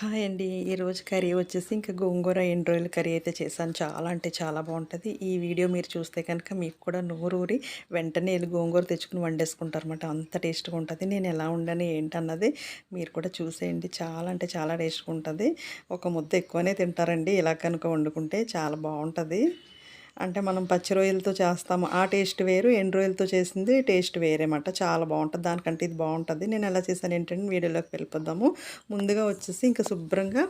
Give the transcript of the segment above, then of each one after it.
Hi అండి. ఈరోజు curry వచ్చేసి ఇంకా గోంగూర ఎండు రొయ్యల కర్రీ అయితే చేశాను. చాలా అంటే చాలా బాగుంటుంది. ఈ వీడియో మీరు చూస్తే కనుక మీకు కూడా నోరూరి వెంటనే వెళ్ళి గోంగూర తెచ్చుకుని వండేసుకుంటారన్నమాట. అంత టేస్ట్గా ఉంటుంది. నేను ఎలా ఉండను ఏంటన్నది మీరు కూడా చూసేయండి. చాలా అంటే చాలా టేస్ట్గా ఉంటుంది. ఒక ముద్ద ఎక్కువనే తింటారండి. ఇలా కనుక వండుకుంటే చాలా బాగుంటుంది. అంటే మనం పచ్చి రొయ్యలతో చేస్తాము. ఆ టేస్ట్ వేరు ఎండు రొయ్యలతో చేసింది టేస్ట్ వేరేమాట. చాలా బాగుంటుంది. దానికంటే ఇది బాగుంటుంది. నేను ఎలా చేశాను ఏంటంటే వీడియోలోకి వెళ్ళిపోదాము. ముందుగా వచ్చేసి ఇంకా శుభ్రంగా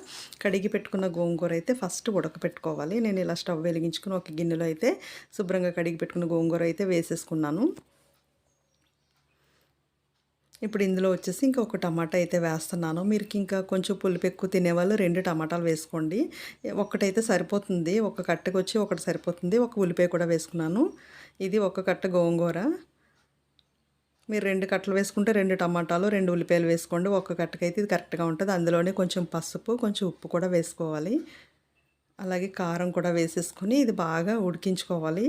కడిగి పెట్టుకున్న గోంగూర అయితే ఫస్ట్ ఉడకపెట్టుకోవాలి. నేను ఇలా స్టవ్ వెలిగించుకుని ఒక గిన్నెలో అయితే శుభ్రంగా కడిగి పెట్టుకున్న గోంగూర అయితే వేసేసుకున్నాను. ఇప్పుడు ఇందులో వచ్చేసి ఇంకా ఒక టమాటా అయితే వేస్తున్నాను. మీరు ఇంకా కొంచెం పులుపు ఎక్కువ తినేవాళ్ళు రెండు టమాటాలు వేసుకోండి. ఒకటైతే సరిపోతుంది. ఒక కట్టకు వచ్చి ఒకటి సరిపోతుంది. ఒక ఉల్లిపాయ కూడా వేసుకున్నాను. ఇది ఒక కట్ట గోంగూర. మీరు రెండు కట్టలు వేసుకుంటే రెండు టమాటాలు రెండు ఉల్లిపాయలు వేసుకోండి. ఒక కట్టకైతే ఇది కరెక్ట్గా ఉంటుంది. అందులోనే కొంచెం పసుపు కొంచెం ఉప్పు కూడా వేసుకోవాలి. అలాగే కారం కూడా వేసేసుకుని ఇది బాగా ఉడికించుకోవాలి.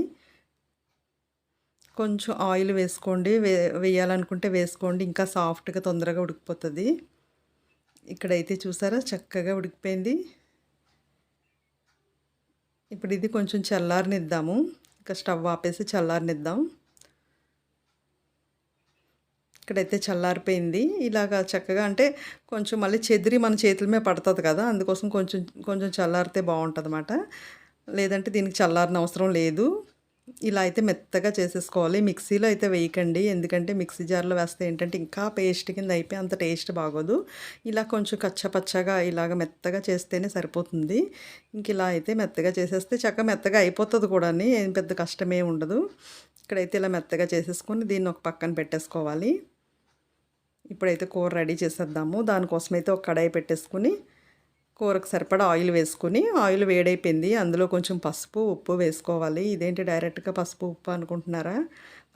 కొంచెం ఆయిల్ వేసుకోండి వే వేయాలనుకుంటే వేసుకోండి. ఇంకా సాఫ్ట్గా తొందరగా ఉడికిపోతుంది. ఇక్కడైతే చూసారా? చక్కగా ఉడికిపోయింది. ఇప్పుడు ఇది కొంచెం చల్లారనిద్దాము. ఇంకా స్టవ్ ఆపేసి చల్లారనిద్దాం. ఇక్కడైతే చల్లారిపోయింది. ఇలాగా చక్కగా అంటే కొంచెం మళ్ళీ చెదిరి మన చేతుల మీద పడుతుంది కదా అందుకోసం కొంచెం కొంచెం చల్లారితే బాగుంటుంది అన్నమాట లేదంటే దీనికి చల్లారిన అవసరం లేదు. ఇలా అయితే మెత్తగా చేసేసుకోవాలి. మిక్సీలో అయితే వేయకండి. ఎందుకంటే మిక్సీ జార్లో వేస్తే ఏంటంటే ఇంకా పేస్ట్ కింద అయిపోయి అంత టేస్ట్ బాగోదు. ఇలా కొంచెం కచ్చపచ్చగా ఇలాగ మెత్తగా చేస్తేనే సరిపోతుంది. ఇంక ఇలా అయితే మెత్తగా చేసేస్తే చక్క మెత్తగా అయిపోతుంది కూడా ఏం పెద్ద కష్టమే ఉండదు. ఇక్కడైతే ఇలా మెత్తగా చేసేసుకొని దీన్ని ఒక పక్కన పెట్టేసుకోవాలి. ఇప్పుడైతే కూర రెడీ చేసేద్దాము. దానికోసమైతే ఒక కడాయి పెట్టేసుకుని కూరకు సరిపడా ఆయిల్ వేసుకుని ఆయిల్ వేడైపోయింది. అందులో కొంచెం పసుపు ఉప్పు వేసుకోవాలి. ఇదేంటి డైరెక్ట్గా పసుపు ఉప్పు అనుకుంటున్నారా?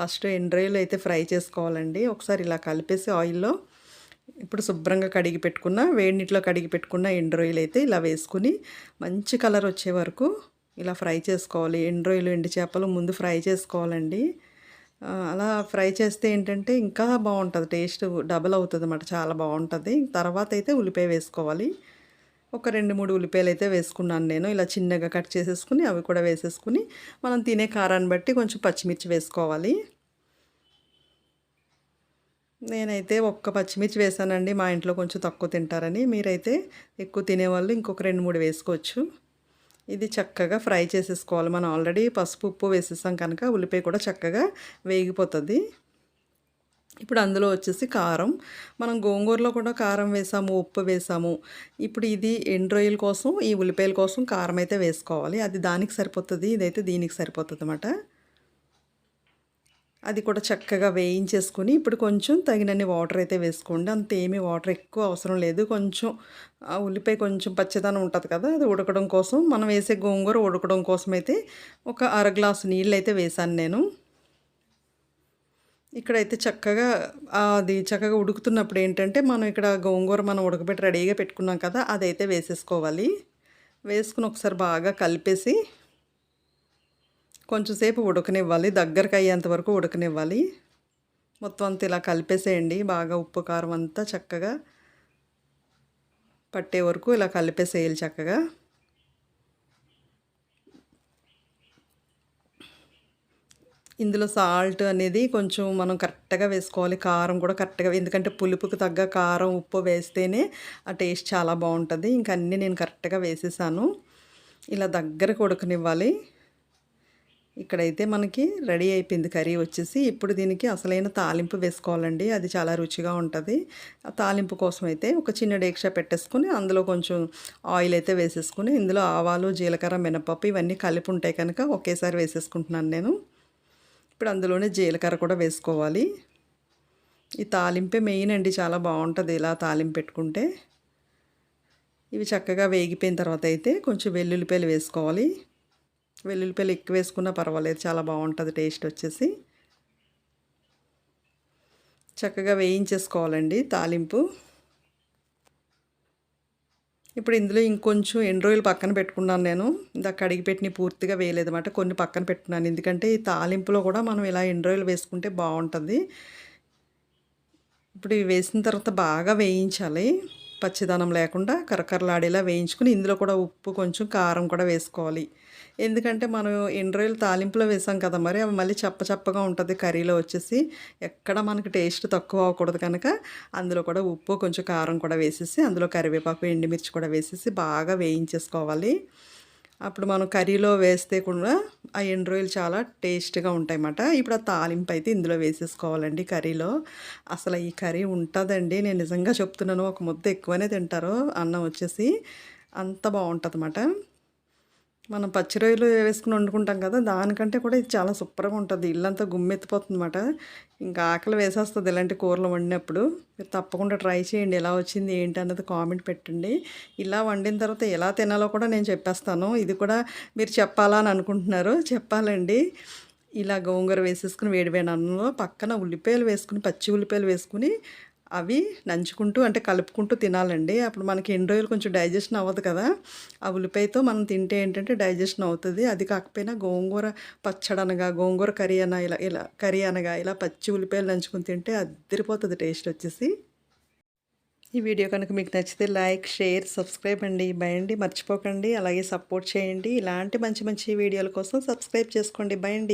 ఫస్ట్ ఎండ్రాయిల్ అయితే ఫ్రై చేసుకోవాలండి. ఒకసారి ఇలా కలిపేసి ఆయిల్లో ఇప్పుడు శుభ్రంగా కడిగి పెట్టుకున్న వేడి నీటిలో కడిగి పెట్టుకున్న ఎండ్రాయిల్ అయితే ఇలా వేసుకుని మంచి కలర్ వచ్చే వరకు ఇలా ఫ్రై చేసుకోవాలి. ఎండ్రాయిల్ ఎండు చేపలు ముందు ఫ్రై చేసుకోవాలండి. అలా ఫ్రై చేస్తే ఏంటంటే ఇంకా బాగుంటుంది. టేస్ట్ డబుల్ అవుతుంది అన్నమాట చాలా బాగుంటుంది. తర్వాత అయితే ఉల్లిపాయ వేసుకోవాలి. ఒక రెండు మూడు ఉల్లిపాయలు అయితే వేసుకున్నాను నేను. ఇలా చిన్నగా కట్ చేసేసుకుని అవి కూడా వేసేసుకుని మనం తినే కారాన్ని బట్టి కొంచెం పచ్చిమిర్చి వేసుకోవాలి. నేనైతే ఒక్క పచ్చిమిర్చి వేసానండి. మా ఇంట్లో కొంచెం తక్కువ తింటారని. మీరైతే ఎక్కువ తినేవాళ్ళు ఇంకొక రెండు మూడు వేసుకోవచ్చు. ఇది చక్కగా ఫ్రై చేసేసుకోవాలి. మనం ఆల్రెడీ పసుపు ఉప్పు వేసేసాం కనుక ఉల్లిపాయ కూడా చక్కగా వేగిపోతుంది. ఇప్పుడు అందులో వచ్చేసి కారం. మనం గోంగూరలో కూడా కారం వేసాము ఉప్పు వేసాము. ఇప్పుడు ఇది ఎండ్రోయిల్ కోసం ఈ ఉల్లిపాయల కోసం కారం అయితే వేసుకోవాలి. అది దానికి సరిపోతుంది ఇదైతే దీనికి సరిపోతుంది అన్నమాట అది కూడా చక్కగా వేయించేసుకొని ఇప్పుడు కొంచెం తగినన్ని వాటర్ అయితే వేసుకోండి. అంత ఏమీ వాటర్ ఎక్కువ అవసరం లేదు. కొంచెం ఆ ఉల్లిపాయ కొంచెం పచ్చదనం ఉంటుంది కదా అది ఉడకడం కోసం. మనం వేసే గోంగూర ఉడకడం కోసం అయితే ఒక అర గ్లాసు నీళ్ళు అయితే వేసాను నేను. ఇక్కడైతే చక్కగా అది చక్కగా ఉడుకుతున్నప్పుడు ఏంటంటే మనం ఇక్కడ గోంగూర మనం ఉడకబెట్టి రెడీగా పెట్టుకున్నాం కదా అదైతే వేసేసుకోవాలి. వేసుకుని ఒకసారి బాగా కలిపేసి కొంచెంసేపు ఉడకనివ్వాలి దగ్గరకు అయ్యేంత వరకు ఉడకనివ్వాలి. మొత్తం అంతా ఇలా కలిపేసేయండి బాగా ఉప్పు కారం అంతా చక్కగా పట్టే వరకు ఇలా కలిపేసేయాలి చక్కగా. ఇందులో సాల్ట్ అనేది కొంచెం మనం కరెక్ట్గా వేసుకోవాలి. కారం కూడా కరెక్ట్గా ఎందుకంటే పులుపుకు తగ్గ కారం ఉప్పు వేస్తేనే ఆ టేస్ట్ చాలా బాగుంటుంది. ఇంకా అన్నీ నేను కరెక్ట్గా వేసేసాను. ఇలా దగ్గరకు ఉడకనివ్వాలి ఇక్కడైతే మనకి రెడీ అయిపోయింది కర్రీ వచ్చేసి. ఇప్పుడు దీనికి అసలైన తాలింపు వేసుకోవాలండి. అది చాలా రుచిగా ఉంటుంది. ఆ తాలింపు కోసం అయితే ఒక చిన్న డేక్షా పెట్టేసుకుని అందులో కొంచెం ఆయిల్ అయితే వేసేసుకుని ఇందులో ఆవాలు జీలకర్ర మినపప్పు ఇవన్నీ కలిపి ఉంటాయి కనుక ఒకేసారి వేసేసుకుంటున్నాను నేను. ఇప్పుడు అందులోనే జీలకర్ర కూడా వేసుకోవాలి. ఈ తాలింపే మెయిన్ అండి చాలా బాగుంటుంది ఇలా తాలింపు పెట్టుకుంటే. ఇవి చక్కగా వేగిపోయిన తర్వాత అయితే కొంచెం వెల్లుల్లిపాయలు వేసుకోవాలి. వెల్లుల్లిపాయలు ఎక్కువ వేసుకున్నా పర్వాలేదు చాలా బాగుంటుంది టేస్ట్ వచ్చేసి. చక్కగా వేయించేసుకోవాలండి తాలింపు. ఇప్పుడు ఇందులో ఇంకొంచెం ఎన్ని రోజులు పక్కన పెట్టుకున్నాను నేను. ఇందాక కడిగి పెట్టిన పూర్తిగా వేయలేదన్నమాట. కొన్ని పక్కన పెట్టుకున్నాను. ఎందుకంటే ఈ తాలింపులో కూడా మనం ఇలా ఎన్ని రోజులు వేసుకుంటే బాగుంటుంది. ఇప్పుడు ఇవి వేసిన తర్వాత బాగా వేయించాలి. పచ్చిదనం లేకుండా కరకరలాడేలా వేయించుకుని ఇందులో కూడా ఉప్పు కొంచెం కారం కూడా వేసుకోవాలి. ఎందుకంటే మనం ఎన్ని రోజులు తాలింపులో వేసాం కదా మరి అవి మళ్ళీ చప్ప చప్పగా ఉంటుంది కర్రీలో వచ్చేసి. ఎక్కడ మనకి టేస్ట్ తక్కువ అవ్వకూడదు కనుక అందులో కూడా ఉప్పు కొంచెం కారం కూడా వేసేసి అందులో కరివేపాకు ఎండుమిర్చి కూడా వేసేసి బాగా వేయించేసుకోవాలి. అప్పుడు మనం కర్రీలో వేస్తే కూడా ఆ ఎండు రొయ్యలు చాలా టేస్ట్గా ఉంటాయి అన్నమాట ఇప్పుడు ఆ తాలింపు అయితే ఇందులో వేసేసుకోవాలండి కర్రీలో. అసలు ఈ కర్రీ ఉంటుందండి నేను నిజంగా చెప్తున్నాను ఒక ముద్ద ఎక్కువనే తింటారు అన్నం వచ్చేసి. అంత బాగుంటుంది అన్నమాట మనం పచ్చి రొయ్యలు వేసుకుని వండుకుంటాం కదా దానికంటే కూడా ఇది చాలా సూపర్గా ఉంటుంది. ఇల్లంతా గుమ్మెత్తిపోతుందన్నమాట. ఇంకా ఆకలి వేసేస్తుంది ఇలాంటి కూరలు వండినప్పుడు. మీరు తప్పకుండా ట్రై చేయండి ఎలా వచ్చింది ఏంటి అన్నది కామెంట్ పెట్టండి. ఇలా వండిన తర్వాత ఎలా తినాలో కూడా నేను చెప్పేస్తాను. ఇది కూడా మీరు చెప్పాలా అని అనుకుంటున్నారు. చెప్పాలండి. ఇలా గోంగూర వేసేసుకుని వేడివేడి అన్నంలో పక్కన ఉల్లిపాయలు వేసుకుని పచ్చి ఉల్లిపాయలు వేసుకుని అవి నంచుకుంటూ అంటే కలుపుకుంటూ తినాలండి. అప్పుడు మనకి ఎన్ని రోజులు కొంచెం డైజెషన్ అవ్వదు కదా. ఆ ఉల్లిపాయతో మనం తింటే ఏంటంటే డైజెషన్ అవుతుంది. అది కాకపోయినా గోంగూర పచ్చడి అనగా గోంగూర కర్రీ అన ఇలా ఇలా కర్రీ అనగా ఇలా పచ్చి ఉల్లిపాయలు నంచుకుని తింటే అద్దరిపోతుంది టేస్ట్ వచ్చేసి. ఈ వీడియో కనుక మీకు నచ్చితే లైక్ షేర్ సబ్స్క్రైబ్ అండి. బయండి మర్చిపోకండి. అలాగే సపోర్ట్ చేయండి. ఇలాంటి మంచి మంచి వీడియోల కోసం సబ్స్క్రైబ్ చేసుకోండి. బయండి